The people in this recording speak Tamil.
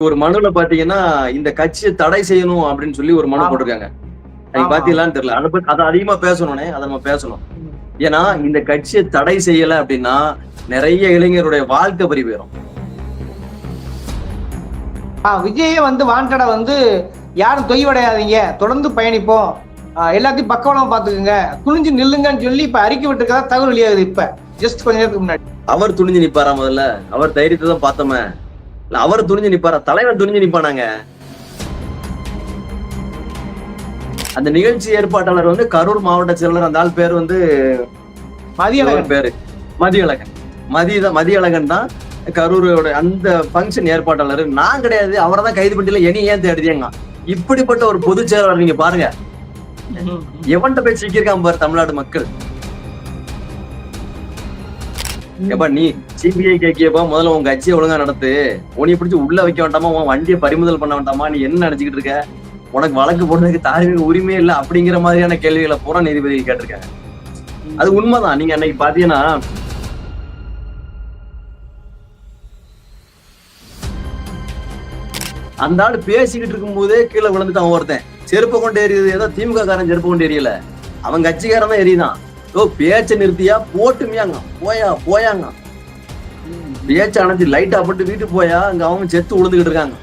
ஒரு மனுல பாத்தீங்கன்னா இந்த கட்சியை தடை செய்யணும் அப்படின்னு சொல்லி ஒரு மனு. போட்டிருக்காங்க. நீங்க. பாத்தீங்களான்னு தெரியல. அதை பத்தி அதை அதிகமா பேசணும்னே அதை நம்ம பேசணும். ஏன்னா இந்த கட்சியை தடை செய்யல அப்படின்னா நிறைய இளைஞருடைய வாழ்க்கை பறி போயிடும் விஜயே வந்து வாண்டடா வந்து யாரும் தொய்வடையாதீங்க. தொடர்ந்து பயணிப்போம். எல்லாத்தையும் பக்கவளம் பாத்துக்குங்க துணிஞ்சு நில்லுங்கன்னு சொல்லி இப்ப அறிக்கை விட்டுருக்கதா தகவல் வெளியாகுது இப்ப. ஜஸ்ட் கொஞ்ச நேரத்துக்கு முன்னாடி. அவர் துணிஞ்சு நிப்பாரா முதல்ல? அவர் தைரியத்தை தான் பார்த்தோமே. இல்ல அவர் துணிஞ்சு நிப்பாரா? தலைவன் துணிஞ்சு நிப்பானாங்க? அந்த நிகழ்ச்சி ஏற்பாட்டாளர் வந்து கரூர் மாவட்ட செயலர் அந்த ஆள் பேர் வந்து மதிய அவர் பேரு? மதியழகன். மதிய மதியழகன் தான் கரூரோட அந்த ஃபங்க்ஷன் ஏற்பாட்டாளர். நான் கிடையாது அவரை தான் கைது பண்ணல இனி ஏன் தேடுதேங்க இப்படிப்பட்ட ஒரு பொதுச் செயலாளர் நீங்க பாருங்க. எவன்கிட்ட போய் சிக்கியிருக்கான் பாரு தமிழ்நாடு மக்கள்? ஏப்பா நீ சிபிஐ கேக்கியப்பா முதல்ல உன் கட்சியை ஒழுங்கா நடத்து. உனிய பிடிச்சி உள்ள வைக்க வேண்டாமா உன் வண்டியை பறிமுதல் பண்ண வேண்டாமா நீ என்ன நினைச்சுக்கிட்டு இருக்க? உனக்கு வழக்கு போடுறதுக்கு தார்மீக உரிமையே இல்லை அப்படிங்கிற மாதிரியான கேள்விகளை பூரா நீதிபதி கேட்டிருக்காங்க. அது உண்மைதான். நீங்க அன்னைக்கு பாத்தீங்கன்னா அந்த ஆள் பேசிக்கிட்டு இருக்கும் போதே கீழே விழுந்துட்டான் ஒருத்தன். செருப்பை கொண்டு எரியுது ஏதோ திமுக காரன் செருப்பு கொண்டு எரியல அவன் கட்சிக்காரன் தான் எரியுதான். ஓ பேச்ச நிறுத்தியா? போட்டுமியாங்க போயா போயாங்க பேச்ச அணைஞ்சு லைட்டா போட்டு வீட்டுக்கு போயா? அங்க அவங்க செத்து விழுந்துகிட்டு இருக்காங்க.